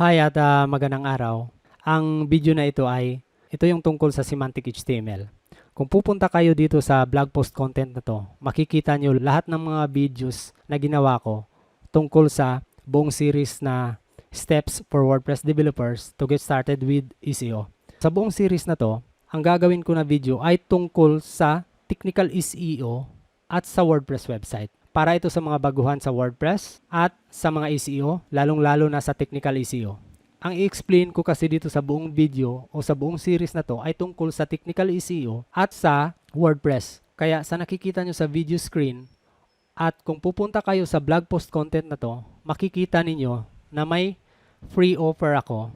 Hi at ah, magandang araw. Ang video na ito ay, ito yung tungkol sa semantic HTML. Kung pupunta kayo dito sa blog post content na to, makikita nyo lahat ng mga videos na ginawa ko tungkol sa buong series na steps for WordPress developers to get started with SEO. Sa buong series na to, ang gagawin ko na video ay tungkol sa technical SEO at sa WordPress website. Para ito sa mga baguhan sa WordPress at sa mga SEO, lalong-lalo na sa technical SEO. Ang i-explain ko kasi dito sa buong video o sa buong series na to ay tungkol sa technical SEO at sa WordPress. Kaya sa nakikita nyo sa video screen at kung pupunta kayo sa blog post content na to, makikita ninyo na may free offer ako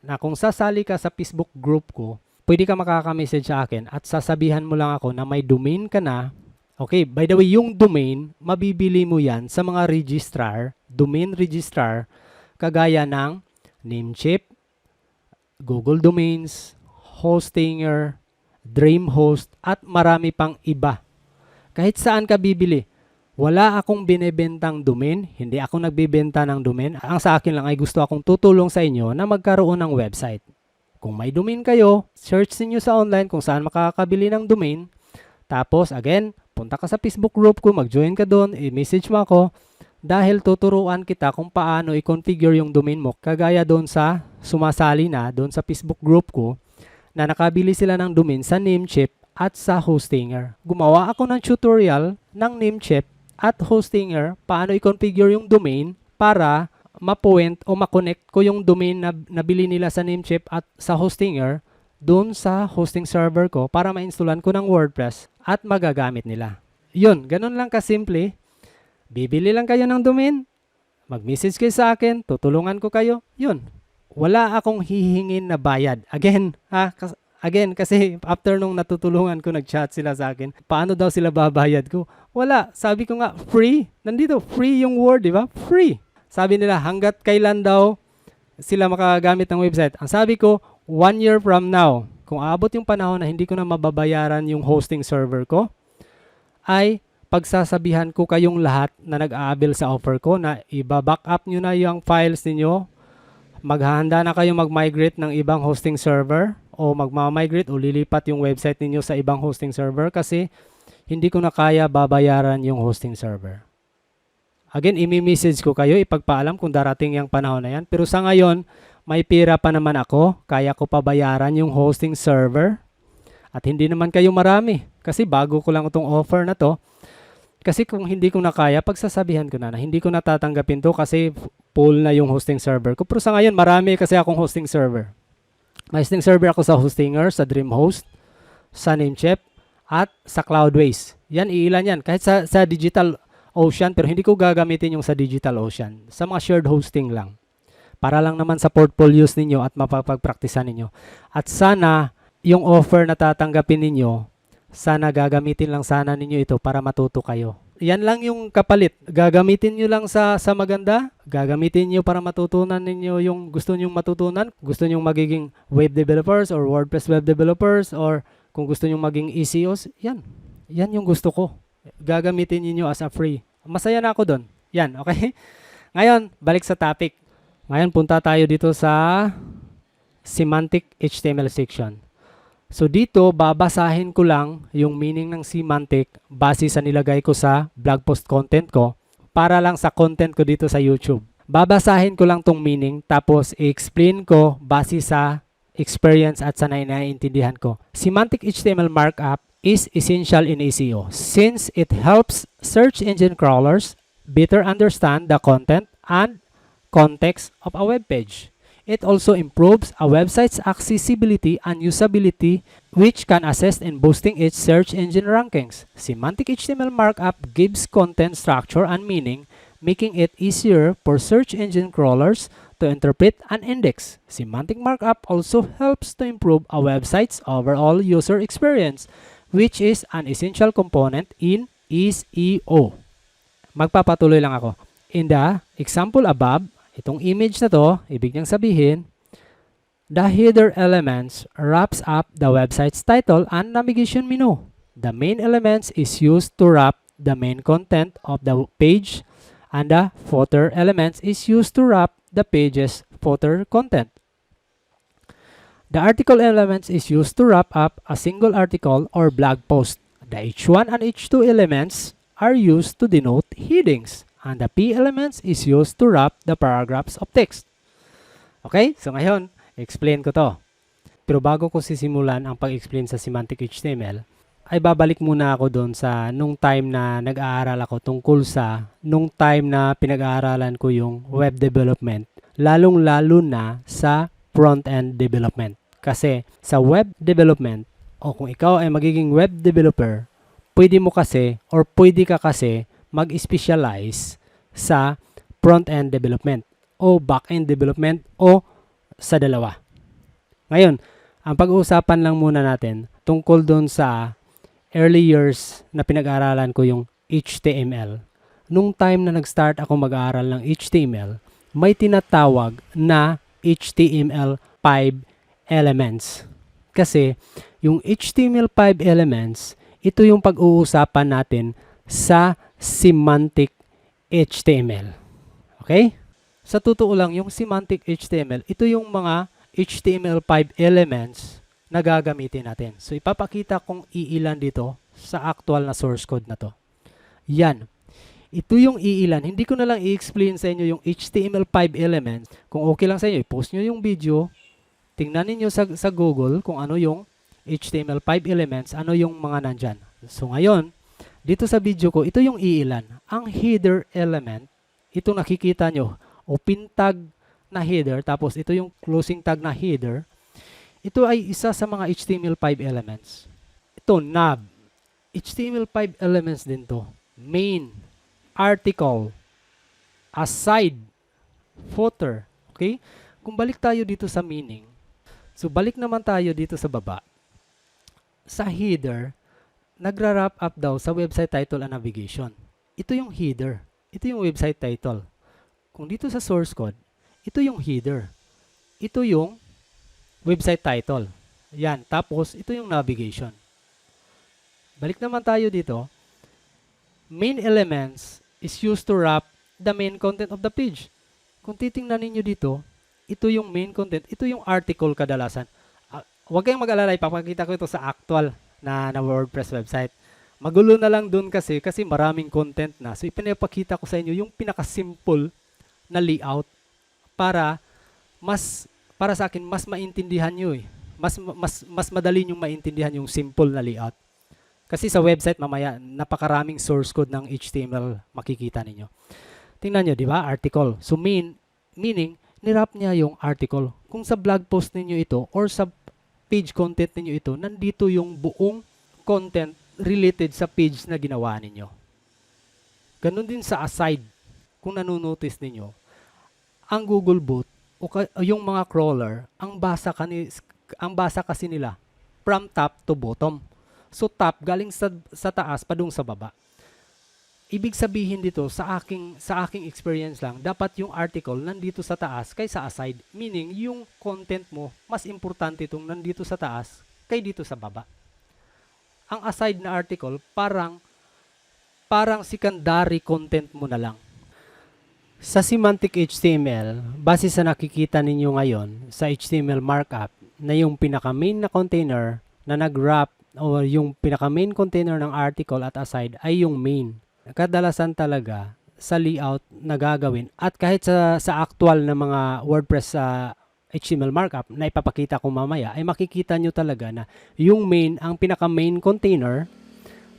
na kung sasali ka sa Facebook group ko, pwede ka makaka-message sa akin at sasabihan mo lang ako na may domain ka na. Okay, by the way, yung domain, mabibili mo yan sa mga registrar, domain registrar, kagaya ng Namecheap, Google Domains, Hostinger, DreamHost, at marami pang iba. Kahit saan ka bibili, wala akong binebentang domain, hindi ako nagbebenta ng domain. Ang sa akin lang ay gusto akong tutulong sa inyo na magkaroon ng website. Kung may domain kayo, search niyo sa online kung saan makakabili ng domain. Tapos again, punta ka sa Facebook group ko, mag-join ka doon, i-message mo ako. Dahil tuturuan kita kung paano i-configure yung domain mo. Kagaya doon sa sumasali na doon sa Facebook group ko na nakabili sila ng domain sa Namecheap at sa Hostinger. Gumawa ako ng tutorial ng Namecheap at Hostinger paano i-configure yung domain para ma-point o ma-connect ko yung domain na nabili nila sa Namecheap at sa Hostinger doon sa hosting server ko para ma-installan ko ng WordPress at magagamit nila. Yun, ganun lang kasimple. Bibili lang kayo ng domain, mag-message kayo sa akin, tutulungan ko kayo. Yun. Wala akong hihingin na bayad. Again, ha, again kasi after nung natutulungan ko, nag-chat sila sa akin, paano daw sila babayad ko? Wala. Sabi ko nga, free. Nandito, free yung word, di ba? Free. Sabi nila, hanggat kailan daw sila makagamit ng website. Ang sabi ko, one year from now, kung aabot yung panahon na hindi ko na mababayaran yung hosting server ko, ay pagsasabihan ko kayong lahat na nag-aabil sa offer ko na iba-back up nyo na yung files ninyo, maghahanda na kayo mag-migrate ng ibang hosting server o magma-migrate o lilipat yung website ninyo sa ibang hosting server kasi hindi ko na kaya babayaran yung hosting server. Again, imi-message ko kayo, ipagpaalam kung darating yung panahon na yan. Pero sa ngayon, may pira pa naman ako, kaya ko pabayaran yung hosting server. At hindi naman kayo marami. Kasi bago ko lang itong offer na to. Kasi kung hindi ko na kaya, pagsasabihan ko na na hindi ko natatanggapin to kasi full na yung hosting server ko. Pero sa ngayon, marami kasi akong hosting server. May hosting server ako sa Hostinger, sa DreamHost, sa Namecheap, at sa Cloudways. Yan, iilan yan. Kahit sa, sa Digital Ocean, pero hindi ko gagamitin yung sa Digital Ocean. Sa mga shared hosting lang. Para lang naman sa portfolios ninyo at mapapagpraktisan ninyo. At sana, yung offer na tatanggapin ninyo, sana gagamitin lang sana ninyo ito para matuto kayo. Yan lang yung kapalit. Gagamitin nyo lang sa, sa maganda, gagamitin nyo para matutunan ninyo yung gusto nyong matutunan. Gusto nyong magiging web developers or WordPress web developers or kung gusto nyong maging SEOs, yan. Yan yung gusto ko. Gagamitin niyo as a free. Masaya na ako doon. Yan, okay? Ngayon, balik sa topic. Ngayon, punta tayo dito sa semantic HTML section. So dito, babasahin ko lang yung meaning ng semantic base sa nilagay ko sa blog post content ko para lang sa content ko dito sa YouTube. Babasahin ko lang tong meaning tapos i-explain ko base sa experience at sa naiintindihan ko. Semantic HTML markup is essential in SEO since it helps search engine crawlers better understand the content and context of a web page. It also improves a website's accessibility and usability, which can assist in boosting its search engine rankings. Semantic HTML markup gives content structure and meaning, making it easier for search engine crawlers to interpret and index. Semantic markup also helps to improve a website's overall user experience, which is an essential component in SEO. Magpapatuloy lang ako. In the example above, itong image na to, ibig niyang sabihin, the header elements wraps up the website's title and navigation menu. The main elements is used to wrap the main content of the page and the footer elements is used to wrap the page's footer content. The article elements is used to wrap up a single article or blog post. The H1 and H2 elements are used to denote headings, and the P elements is used to wrap the paragraphs of text. Okay? So ngayon, explain ko to. Pero bago ko sisimulan ang pag-explain sa semantic HTML, ay babalik muna ako doon sa nung time na nag-aaral ako tungkol sa nung time na pinag-aaralan ko yung web development, lalong-lalo na sa front-end development. Kasi sa web development, o kung ikaw ay magiging web developer, pwede mo kasi or pwede ka kasi mag-specialize sa front-end development o back-end development o sa dalawa. Ngayon, ang pag-uusapan lang muna natin tungkol doon sa early years na pinag-aralan ko yung HTML. Nung time na nag-start ako mag-aaral ng HTML, may tinatawag na HTML5 elements. Kasi yung HTML5 elements, ito yung pag-uusapan natin sa semantic HTML. Okay? Sa totoo lang, yung semantic HTML, ito yung mga HTML5 elements na gagamitin natin. So, ipapakita kong iilan dito sa actual na source code na to. Yan. Ito yung iilan. Hindi ko na lang i-explain sa inyo yung HTML5 elements. Kung okay lang sa inyo, i-post nyo yung video. Tingnan ninyo sa, sa Google kung ano yung HTML5 elements, ano yung mga nandyan. So, ngayon, dito sa video ko, ito yung iilan. Ang header element, ito nakikita nyo, open tag na header, tapos ito yung closing tag na header, ito ay isa sa mga HTML5 elements. Ito, nav. HTML5 elements din to. Main, article, aside, footer. Okay? Kung balik tayo dito sa meaning, so balik naman tayo dito sa baba. Sa header, nagra-wrap up daw sa website title and navigation. Ito yung header. Ito yung website title. Kung dito sa source code, ito yung header. Ito yung website title. Yan. Tapos, ito yung navigation. Balik naman tayo dito. Main elements is used to wrap the main content of the page. Kung titingnan ninyo dito, ito yung main content. Ito yung article kadalasan. Uh, huwag kayong mag-alala. Ipapakita ko ito sa actual na, na WordPress website. Magulo na lang dun kasi kasi maraming content na. So, ipinapakita ko sa inyo yung pinaka-simple na layout para mas para sa akin mas maintindihan niyo eh. Mas mas mas madali niyo maintindihan yung simple na layout. Kasi sa website mamaya napakaraming source code ng HTML makikita ninyo. Tingnan niyo, di ba? Article. So mean meaning nirap niya yung article. Kung sa blog post ninyo ito or sa page content ninyo ito, nandito yung buong content related sa page na ginawa ninyo. Ganon din sa aside. Kung nanonotice ninyo, ang Google ka- o yung mga crawler, ang basa kani ang basa kasi nila from top to bottom. So top galing sa sa taas padung sa baba. Ibig sabihin dito sa aking sa aking experience lang, dapat yung article nandito sa taas kaysa aside. Meaning yung content mo mas importante itong nandito sa taas kay dito sa baba. Ang aside na article parang parang secondary content mo na lang. Sa semantic HTML, base sa nakikita ninyo ngayon sa HTML markup na yung pinaka-main na container na nag-wrap o yung pinaka-main container ng article at aside ay yung main. Kadalasan talaga sa layout na gagawin at kahit sa, sa actual na mga WordPress sa HTML markup na ipapakita ko mamaya ay makikita nyo talaga na yung main ang pinaka-main container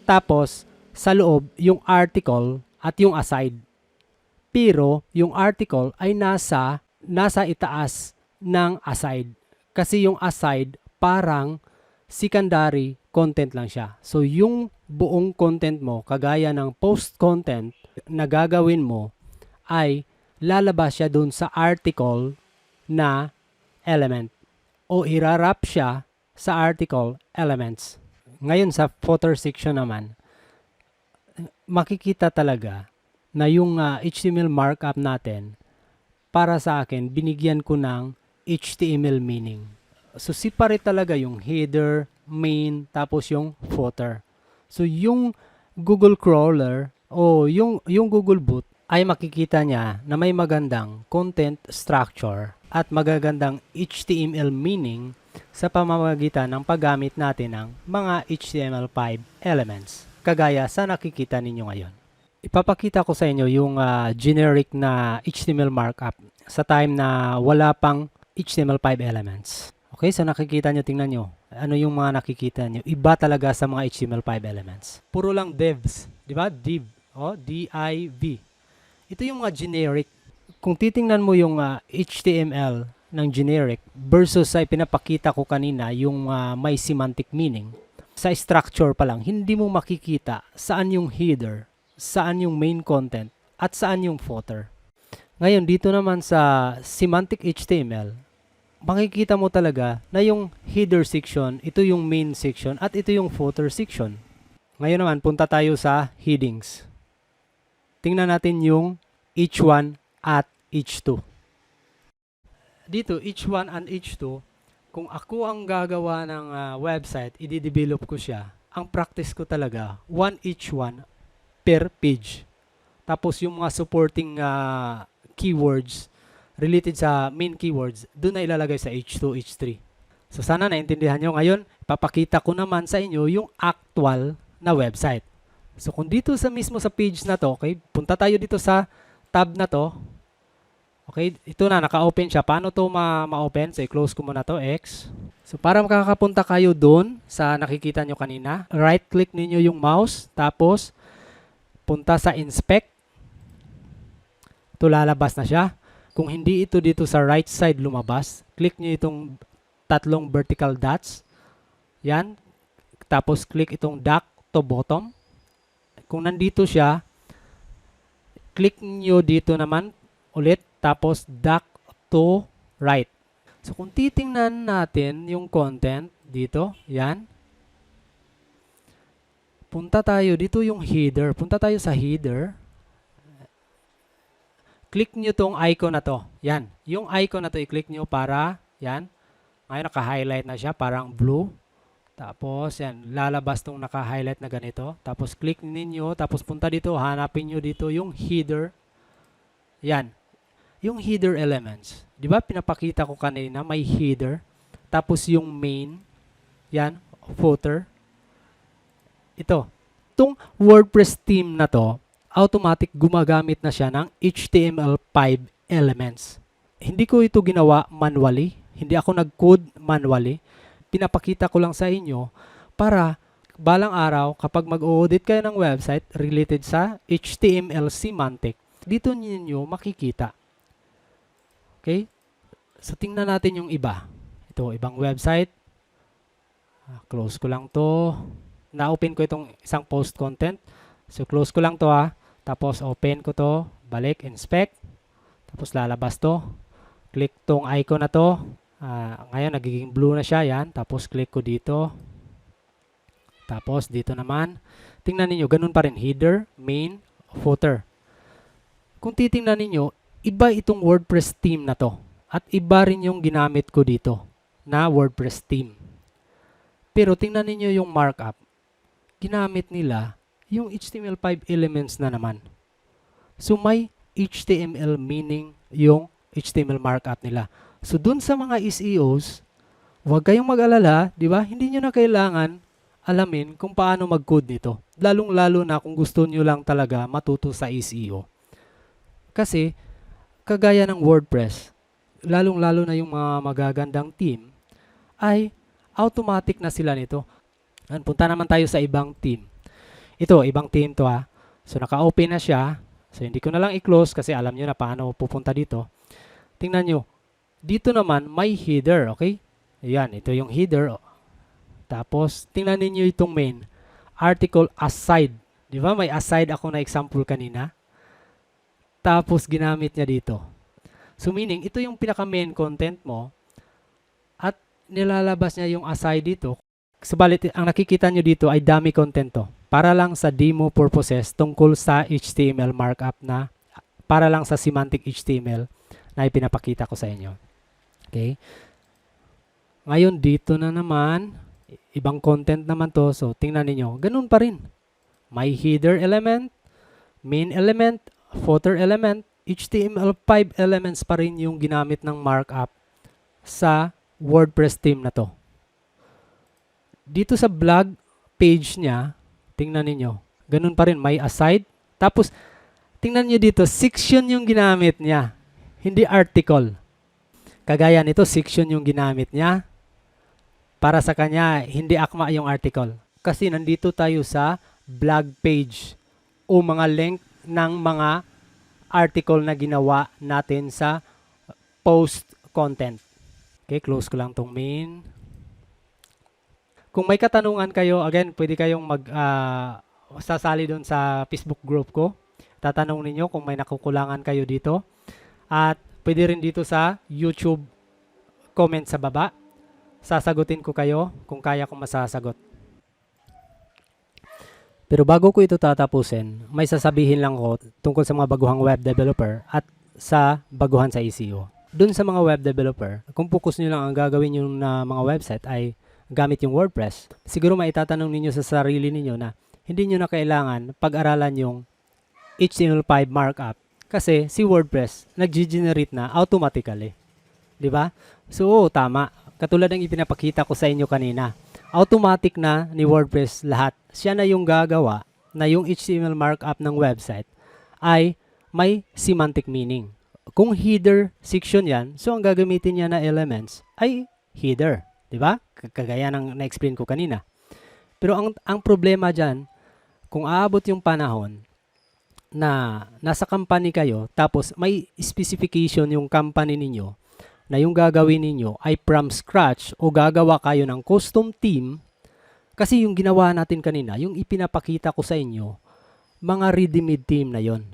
tapos sa loob yung article at yung aside pero yung article ay nasa nasa itaas ng aside. Kasi yung aside parang secondary content lang siya. So yung buong content mo, kagaya ng post content na gagawin mo ay lalabas siya dun sa article na element o irarap siya sa article elements. Ngayon sa footer section naman, makikita talaga na yung ah, HTML markup natin, para sa akin, binigyan ko ng HTML meaning. So, separate talaga yung header, main, tapos yung footer. So, yung Google crawler o yung, yung Google boot, ay makikita niya na may magandang content structure at magagandang HTML meaning sa pamamagitan ng paggamit natin ng mga HTML5 elements, kagaya sa nakikita ninyo ngayon. Ipapakita ko sa inyo yung ah, generic na HTML markup sa time na wala pang HTML5 elements. Okay, so nakikita nyo, tingnan nyo. Ano yung mga nakikita nyo? Iba talaga sa mga HTML5 elements. Puro lang divs. Di ba? Div. O, D-I-V. Ito yung mga generic. Kung titingnan mo yung ah, HTML ng generic versus sa pinapakita ko kanina yung ah, may semantic meaning, sa structure pa lang, hindi mo makikita saan yung header, saan yung main content, at saan yung footer. Ngayon, dito naman sa semantic HTML, makikita mo talaga na yung header section, ito yung main section, at ito yung footer section. Ngayon naman, punta tayo sa headings. Tingnan natin yung H1 at H2. Dito, H1 and H2, kung ako ang gagawa ng ah, website, i-develop ko siya, ang practice ko talaga, 1 H1 per page. Tapos yung mga supporting ah, keywords related sa main keywords, doon na ilalagay sa H2, H3. So sana naintindihan nyo. Ngayon, papakita ko naman sa inyo yung actual na website. So kung dito sa mismo sa page na to, okay, punta tayo dito sa tab na to. Okay, ito na, naka-open siya. Paano to ma- ma-open? So, i-close ko muna to, X. So, para makakapunta kayo doon sa nakikita nyo kanina, right-click ninyo yung mouse, tapos, punta sa inspect. Ito, lalabas na siya. Kung hindi ito dito sa right side lumabas, click nyo itong tatlong vertical dots. Yan. Tapos, click itong dock to bottom. Kung nandito siya, click nyo dito naman ulit tapos dock to right. So kung titingnan natin yung content dito, yan. Punta tayo dito yung header. Punta tayo sa header. Click nyo tong icon na to. Yan. Yung icon na to i-click nyo para yan. Ngayon naka-highlight na siya parang blue. Tapos yan, lalabas tong naka-highlight na ganito. Tapos click ninyo, tapos punta dito, hanapin nyo dito yung header. Yan yung header elements. 'Di ba pinapakita ko kanina may header tapos yung main yan footer. Ito. Tong WordPress theme na to, automatic gumagamit na siya ng HTML5 elements. Hindi ko ito ginawa manually. Hindi ako nag-code manually. Pinapakita ko lang sa inyo para balang araw kapag mag-audit kayo ng website related sa HTML semantic, dito ninyo makikita Okay? So, tingnan natin yung iba. Ito, ibang website. Ah, Close ko lang to. Na-open ko itong isang post content. So, close ko lang to ha. Tapos, open ko to. Balik, inspect. Tapos, lalabas to. Click tong icon na to. Ah, ngayon, nagiging blue na siya. Yan. Tapos, click ko dito. Tapos, dito naman. Tingnan ninyo, ganun pa rin. Header, main, footer. Kung titingnan ninyo, iba itong WordPress theme na to. At iba rin yung ginamit ko dito na WordPress theme. Pero tingnan niyo yung markup. Ginamit nila yung HTML5 elements na naman. So may HTML meaning yung HTML markup nila. So dun sa mga SEOs, huwag kayong mag-alala, di ba? Hindi nyo na kailangan alamin kung paano mag-code nito. Lalong-lalo na kung gusto nyo lang talaga matuto sa SEO. Kasi, kagaya ng WordPress, lalong-lalo na yung mga magagandang team, ay automatic na sila nito. Punta naman tayo sa ibang team. Ito, ibang team to ha. So, naka-open na siya. So, hindi ko na lang i-close kasi alam nyo na paano pupunta dito. Tingnan nyo. Dito naman, may header, okay? Ayan, ito yung header. Tapos, tingnan niyo itong main. Article aside. Di ba? May aside ako na example kanina. Tapos, ginamit niya dito. So, meaning, ito yung pinaka-main content mo. At nilalabas niya yung aside dito. Subalit, ang nakikita nyo dito ay dami content to. Para lang sa demo purposes tungkol sa HTML markup na para lang sa semantic HTML na ipinapakita ko sa inyo. Okay? Ngayon, dito na naman, ibang content naman to. So, tingnan niyo ganun pa rin. May header element, main element, footer element, HTML5 elements pa rin yung ginamit ng markup sa WordPress theme na to. Dito sa blog page niya, tingnan ninyo, ganun pa rin, may aside. Tapos, tingnan nyo dito, section yung ginamit niya, hindi article. Kagaya nito, section yung ginamit niya. Para sa kanya, hindi akma yung article. Kasi nandito tayo sa blog page o mga link ng mga article na ginawa natin sa post content. Okay, close ko lang tong main. Kung may katanungan kayo, again, pwede kayong mag ah, sasali doon sa Facebook group ko. Tatanong ninyo kung may nakukulangan kayo dito. At pwede rin dito sa YouTube comment sa baba. Sasagutin ko kayo kung kaya kong masasagot. Pero bago ko ito tatapusin, may sasabihin lang ko tungkol sa mga baguhang web developer at sa baguhan sa ECO. Doon sa mga web developer, kung focus nyo lang ang gagawin yung na mga website ay gamit yung WordPress, siguro maitatanong ninyo sa sarili ninyo na hindi nyo na kailangan pag-aralan yung HTML5 markup kasi si WordPress nag-generate na automatically. 'Di ba? So, oo, tama. Katulad ng ipinapakita ko sa inyo kanina. Automatic na ni WordPress lahat. Siya na yung gagawa na yung HTML markup ng website ay may semantic meaning. Kung header section yan, so ang gagamitin niya na elements ay header. 'Di ba? Kagaya ng na-explain ko kanina. Pero ang, ang problema dyan, kung aabot yung panahon na nasa company kayo, tapos may specification yung company ninyo, na yung gagawin ninyo ay from scratch o gagawa kayo ng custom team, kasi yung ginawa natin kanina, yung ipinapakita ko sa inyo, mga ready-made team na yon.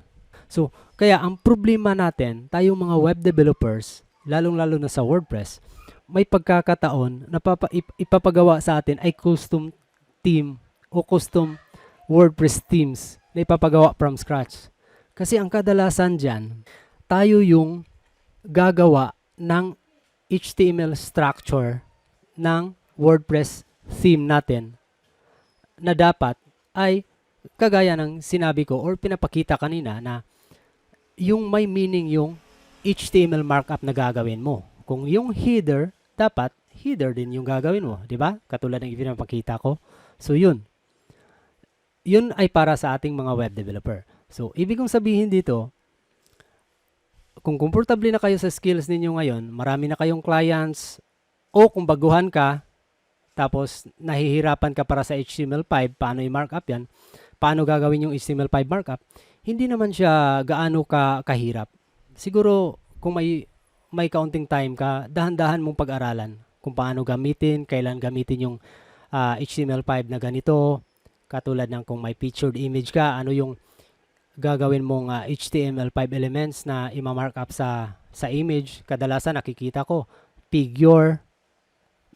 So, kaya ang problema natin, tayong mga web developers, lalong-lalo na sa WordPress, may pagkakataon na papa, ip- ipapagawa sa atin ay custom team o custom WordPress themes na ipapagawa from scratch. Kasi ang kadalasan dyan, tayo yung gagawa ng HTML structure ng WordPress theme natin na dapat ay kagaya ng sinabi ko or pinapakita kanina na yung may meaning yung HTML markup na gagawin mo. Kung yung header, dapat header din yung gagawin mo, di ba? Katulad ng ipinapakita ko. So yun. Yun ay para sa ating mga web developer. So, ibig kong sabihin dito, kung komportable na kayo sa skills ninyo ngayon, marami na kayong clients, o kung baguhan ka, tapos nahihirapan ka para sa HTML5, paano i-markup yan, paano gagawin yung HTML5 markup, hindi naman siya gaano ka kahirap. Siguro, kung may may kaunting time ka, dahan-dahan mong pag-aralan kung paano gamitin, kailan gamitin yung ah, HTML5 na ganito, katulad ng kung may featured image ka, ano yung gagawin mong ah, HTML5 elements na ima-markup sa sa image. Kadalasan nakikita ko figure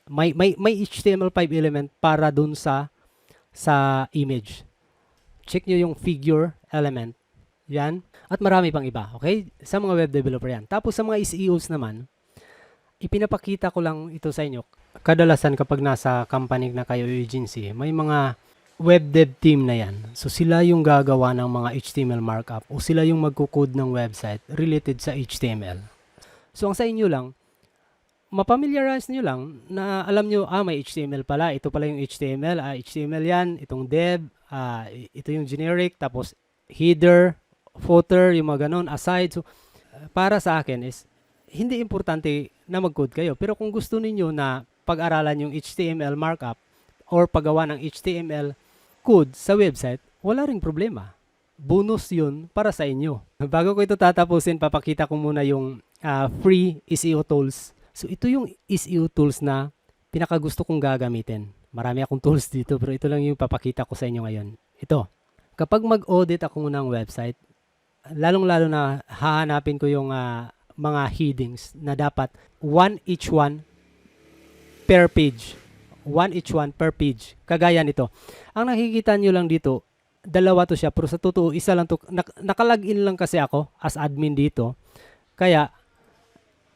may may may HTML5 element para dun sa sa image. Check nyo yung figure element. Yan. At marami pang iba. Okay? Sa mga web developer yan. Tapos sa mga SEOs naman, ipinapakita ko lang ito sa inyo. Kadalasan kapag nasa company na kayo agency, may mga web dev team na yan. So sila yung gagawa ng mga HTML markup o sila yung magkukode ng website related sa HTML. So ang sa inyo lang, mapamiliarize nyo lang na alam nyo, ah, may HTML pala. Ito pala yung HTML. Ah, HTML yan. Itong dev. Ah, ito yung generic. Tapos header, footer, yung mga ganon, aside. So, para sa akin is, hindi importante na mag-code kayo. Pero kung gusto ninyo na pag-aralan yung HTML markup or paggawa ng HTML code sa website, wala ring problema. Bonus yun para sa inyo. Bago ko ito tatapusin, papakita ko muna yung ah, free SEO tools. So ito yung SEO tools na pinakagusto kong gagamitin. Marami akong tools dito pero ito lang yung papakita ko sa inyo ngayon. Ito. Kapag mag-audit ako ng website, lalong-lalo na hahanapin ko yung ah, mga headings na dapat one each one per page. One each one per page. Kagaya nito. Ang nakikita nyo lang dito, dalawa to siya. Pero sa totoo, isa lang to. Nak- nakalagin lang kasi ako as admin dito. Kaya,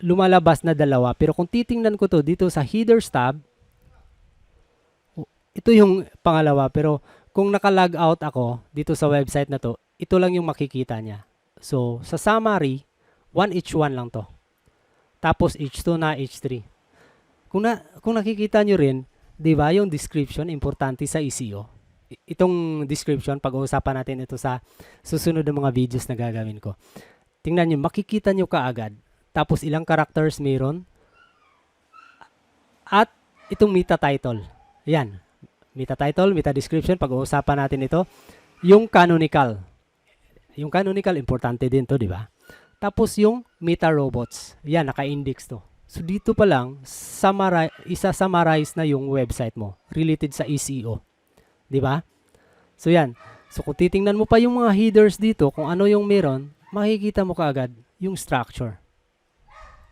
lumalabas na dalawa. Pero kung titingnan ko to dito sa headers tab, ito yung pangalawa. Pero kung nakalag out ako dito sa website na to, ito lang yung makikita niya. So, sa summary, 1 each 1 lang to. Tapos H2 na H3. Kung, na, kung nakikita nyo rin, di ba yung description importante sa. I- Itong description, pag-uusapan natin ito sa susunod ng mga videos na gagawin ko. Tingnan nyo, makikita nyo kaagad. Tapos ilang characters meron. At itong meta title. Yan. Meta title, meta description, pag-uusapan natin ito. Yung canonical. Yung canonical, importante din to, di ba? Tapos yung meta robots. Yan, naka-index to. So dito pa lang, summarize, isa-summarize na yung website mo related sa SEO. Di ba? So yan. So kung titingnan mo pa yung mga headers dito, kung ano yung meron, makikita mo kaagad yung structure.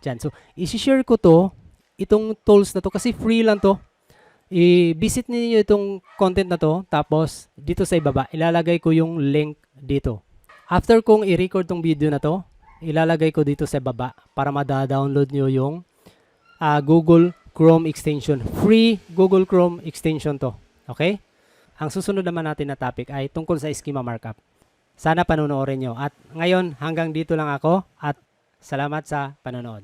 Diyan. So, isi-share ko to, itong tools na to, kasi free lang to. I-visit niyo itong content na to, tapos dito sa ibaba, ilalagay ko yung link dito. After kong i-record tong video na to, ilalagay ko dito sa baba para mada-download nyo yung ah, Google Chrome extension. Free Google Chrome extension to. Okay? Ang susunod naman natin na topic ay tungkol sa schema markup. Sana panonoorin nyo. At ngayon, hanggang dito lang ako at salamat sa panonood.